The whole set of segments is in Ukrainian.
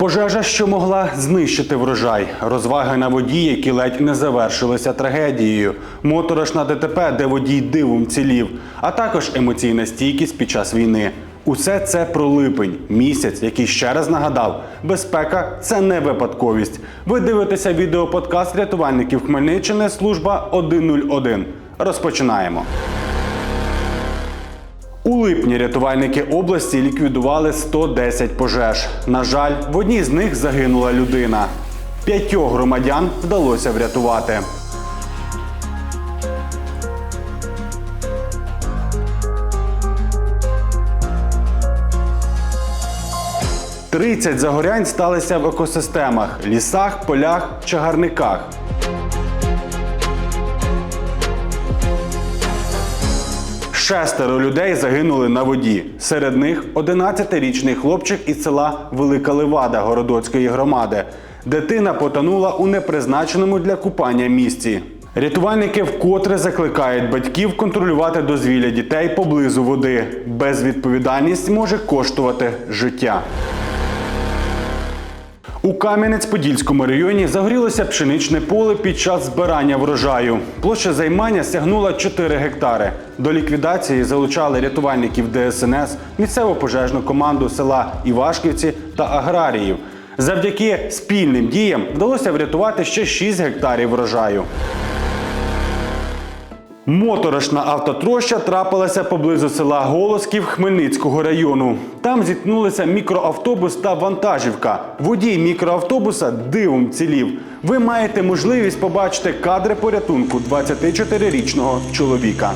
Пожежа, що могла знищити врожай, розваги на воді, які ледь не завершилися трагедією, моторошна ДТП, де водій дивом цілів, а також емоційна стійкість під час війни. Усе це про липень, місяць, який ще раз нагадав: безпека це не випадковість. Ви дивитеся відеоподкаст рятувальників Хмельниччини, служба 101. Розпочинаємо. У липні рятувальники області ліквідували 110 пожеж. На жаль, в одній з них загинула людина. П'ятьох громадян вдалося врятувати. Тридцять загорянь сталися в екосистемах лісах, полях, чагарниках. Шестеро людей загинули на воді. Серед них 11-річний хлопчик із села Велика Левада Городоцької громади. Дитина потонула у непризначеному для купання місці. Рятувальники вкотре закликають батьків контролювати дозвілля дітей поблизу води. Безвідповідальність може коштувати життя. У Кам'янець-Подільському районі загорілося пшеничне поле під час збирання врожаю. Площа займання сягнула 4 гектари. До ліквідації залучали рятувальників ДСНС, місцеву пожежну команду села Івашківці та аграріїв. Завдяки спільним діям вдалося врятувати ще 6 гектарів врожаю. Моторошна автотроща трапилася поблизу села Голосків Хмельницького району. Там зіткнулися мікроавтобус та вантажівка. Водій мікроавтобуса дивом цілів. Ви маєте можливість побачити кадри порятунку 24-річного чоловіка.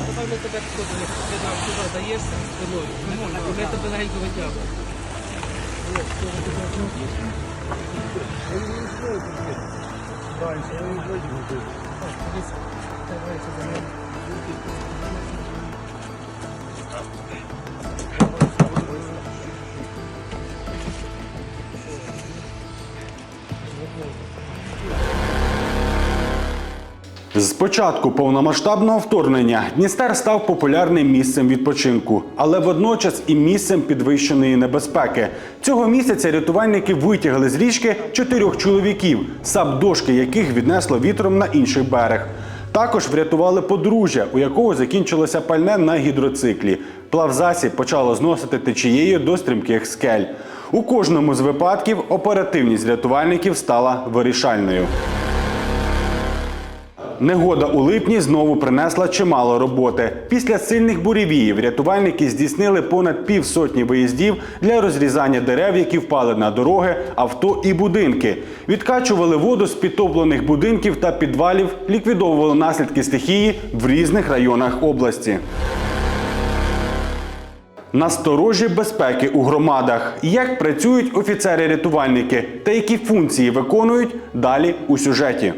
Напевно, З початку повномасштабного вторгнення Дністер став популярним місцем відпочинку, але водночас і місцем підвищеної небезпеки. Цього місяця рятувальники витягли з річки чотирьох чоловіків, сап-дошки яких віднесло вітром на інший берег. Також врятували подружжя, у якого закінчилося пальне на гідроциклі. Плавзасіб почало зносити течією до стрімких скель. У кожному з випадків оперативність рятувальників стала вирішальною. Негода у липні знову принесла чимало роботи. Після сильних буревіїв рятувальники здійснили понад півсотні виїздів для розрізання дерев, які впали на дороги, авто і будинки. Відкачували воду з підтоплених будинків та підвалів, ліквідовували наслідки стихії в різних районах області. Насторожі безпеки у громадах. Як працюють офіцери-рятувальники та які функції виконують далі у сюжеті.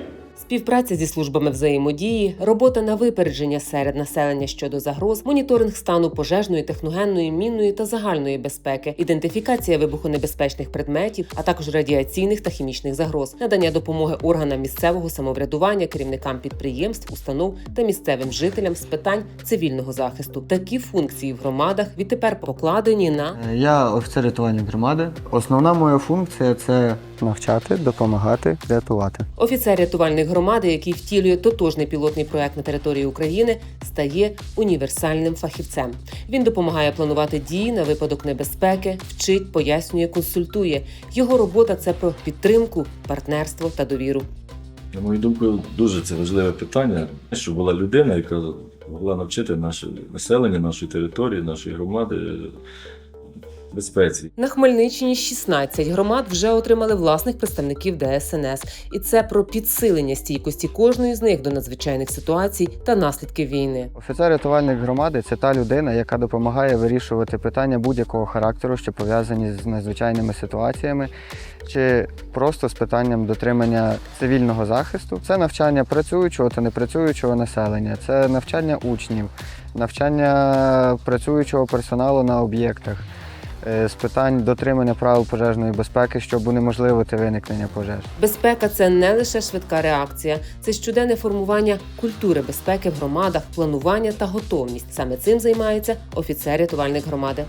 Співпраця зі службами взаємодії, робота на випередження серед населення щодо загроз, моніторинг стану пожежної, техногенної, мінної та загальної безпеки, ідентифікація вибухонебезпечних предметів, а також радіаційних та хімічних загроз, надання допомоги органам місцевого самоврядування, керівникам підприємств, установ та місцевим жителям з питань цивільного захисту. Такі функції в громадах відтепер покладені на Я офіцер рятувальної громади. Основна моя функція це навчати, допомагати, рятувати. Офіцер рятувальної громади, який втілює тотожний пілотний проект на території України, стає універсальним фахівцем. Він допомагає планувати дії на випадок небезпеки, вчить, пояснює, консультує. Його робота це про підтримку, партнерство та довіру. На мою думку, дуже це важливе питання, щоб була людина, яка могла навчити наше населення, нашої території, нашої громади безпеці. На Хмельниччині 16 громад вже отримали власних представників ДСНС, і це про підсилення стійкості кожної з них до надзвичайних ситуацій та наслідків війни. Офіцер рятувальної громади це та людина, яка допомагає вирішувати питання будь-якого характеру, що пов'язані з надзвичайними ситуаціями, чи просто з питанням дотримання цивільного захисту. Це навчання працюючого та непрацюючого населення, це навчання учнів, навчання працюючого персоналу на об'єктах. Е, З питань дотримання правил пожежної безпеки, щоб унеможливити виникнення пожеж. Безпека це не лише швидка реакція, це щоденне формування культури безпеки в громадах, планування та готовність. Саме цим займається офіцер рятувальник громади.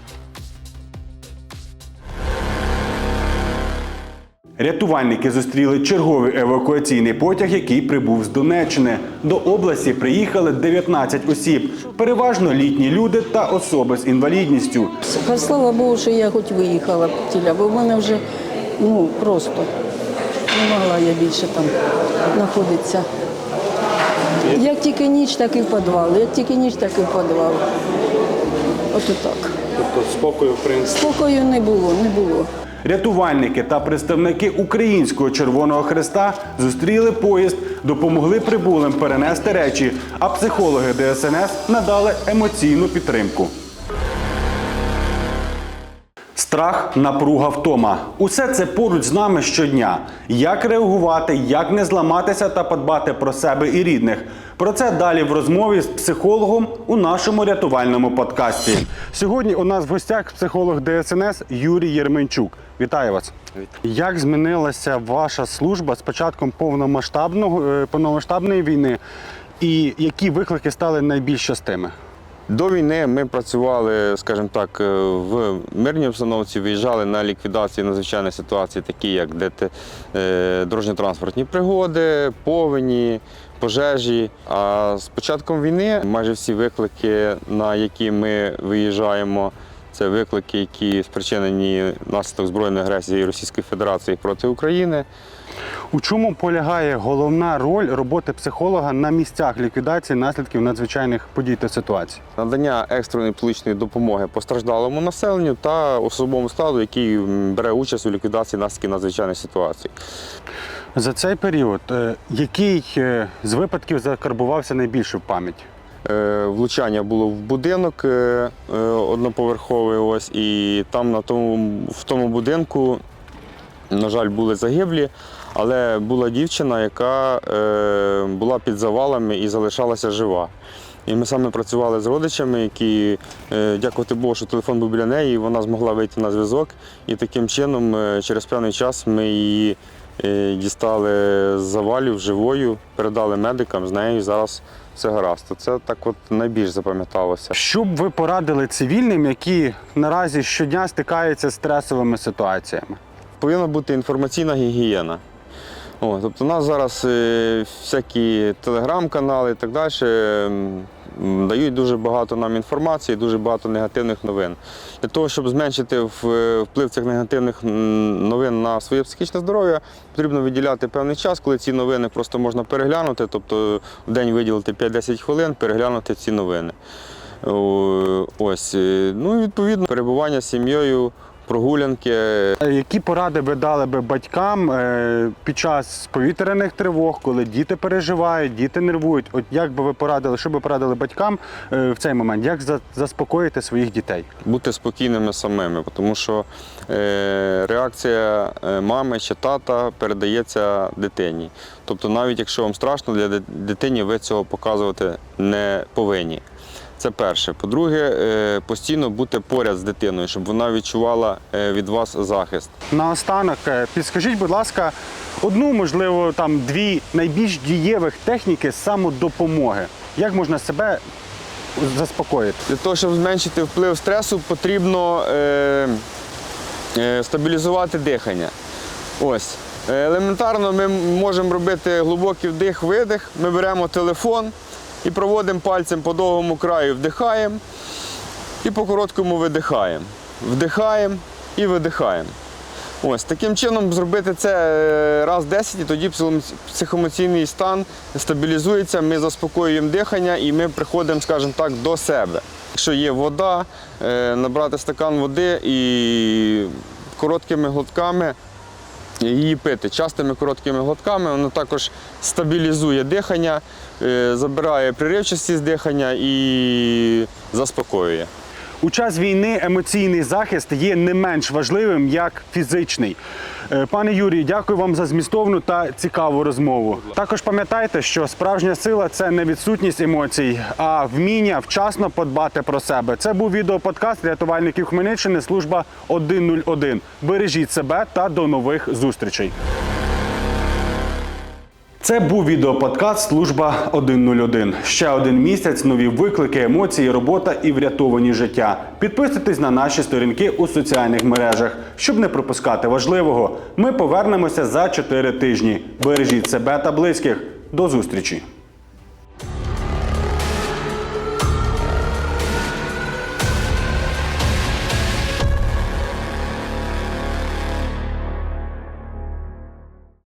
Рятувальники зустріли черговий евакуаційний потяг, який прибув з Донеччини. До області приїхали 19 осіб, переважно літні люди та особи з інвалідністю. Слава Богу, що я хоч виїхала тіля, бо в мене вже ну просто не могла я більше там знаходитися. Як тільки ніч, так і в підвал. Як тільки ніч, так і в підвал. Ото так. Тобто спокою в принципі. Спокою не було, не було. Рятувальники та представники Українського Червоного Хреста зустріли поїзд, допомогли прибулим перенести речі, а психологи ДСНС надали емоційну підтримку. Страх, напруга, втома. Усе це поруч з нами щодня. Як реагувати, як не зламатися та подбати про себе і рідних. Про це далі в розмові з психологом у нашому рятувальному подкасті. Сьогодні у нас в гостях психолог ДСНС Юрій Єрменчук. Вітаю вас. Як змінилася ваша служба з початком е, повномасштабної війни, і які виклики стали найбільш частими? До війни ми працювали, скажімо так, е, в мирній обстановці, виїжджали на ліквідації надзвичайних ситуацій, такі як е, дорожньо-транспортні пригоди, повені, пожежі. А з початком війни майже всі виклики, на які ми виїжджаємо, це виклики, які спричинені внаслідок збройної агресії Російської Федерації проти України. У чому полягає головна роль роботи психолога на місцях ліквідації наслідків надзвичайних подій та ситуацій? надання екстреної публічної допомоги постраждалому населенню та особовому складу, який бере участь у ліквідації наслідків надзвичайних ситуацій. За цей період е, який е, з випадків закарбувався найбільше в пам'ять? Е, Влучання було в будинок одноповерховий, ось, і там на тому, в тому будинку, на жаль, були загиблі, але була дівчина, яка е, була під завалами і залишалася жива. І ми саме працювали з родичами, які, е, дякувати Богу, що телефон був біля неї, і вона змогла вийти на зв'язок. І таким чином, е, через певний час, ми її дістали з завалів живою, передали медикам, з нею зараз все гаразд. Це так от найбільш запам'яталося. Що б ви порадили цивільним, які наразі щодня стикаються з стресовими ситуаціями? Повинна бути інформаційна гігієна. О, тобто у нас зараз е, всякі телеграм-канали і так далі дають дуже багато нам інформації, дуже багато негативних новин. Для того, щоб зменшити вплив цих негативних новин на своє психічне здоров'я, потрібно виділяти певний час, коли ці новини просто можна переглянути, тобто в день виділити 5-10 хвилин, переглянути ці новини. Ось. е, Ну і відповідно перебування з сім'єю, прогулянки, Е, Які поради ви дали би батькам е, під час повітряних тривог, коли діти переживають, діти нервують? От як би ви порадили, що би порадили батькам е, в цей момент? Як заспокоїти своїх дітей? бути спокійними самими, тому що реакція мами чи тата передається дитині. Тобто, навіть якщо вам страшно, для дитині ви цього показувати не повинні. Це перше. По-друге, е, постійно бути поряд з дитиною, щоб вона відчувала е, від вас захист. Наостанок, е, підскажіть, будь ласка, одну, можливо, там дві найбільш дієвих техніки самодопомоги. Як можна себе заспокоїти? Для того, щоб зменшити вплив стресу, потрібно е, е, стабілізувати дихання. Ось. Елементарно ми можемо робити глибокий вдих-видих. Ми беремо телефон і проводимо пальцем по довгому краю, вдихаємо і по короткому видихаємо. Вдихаємо і видихаємо. Ось таким чином зробити це е, раз 10, і тоді психо- психоемоційний стан стабілізується, ми заспокоюємо дихання і ми приходимо, скажімо так, до себе. Якщо є вода, е, набрати стакан води і короткими глотками її пити. Частими короткими глотками воно також стабілізує дихання, забирає приривчасті з дихання і заспокоює. У час війни емоційний захист є не менш важливим як фізичний. Е, Пане Юрію, дякую вам за змістовну та цікаву розмову. Також пам'ятайте, що справжня сила це не відсутність емоцій, а вміння вчасно подбати про себе. Це був відеоподкаст рятувальників Хмельниччини, служба 101. Бережіть себе та до нових зустрічей. Це був відеоподкаст Служба 101. Ще один місяць, нові виклики, емоції, робота і врятовані життя. Підписуйтесь на наші сторінки у соціальних мережах, щоб не пропускати важливого. Ми повернемося за 4 тижні. Бережіть себе та близьких. До зустрічі!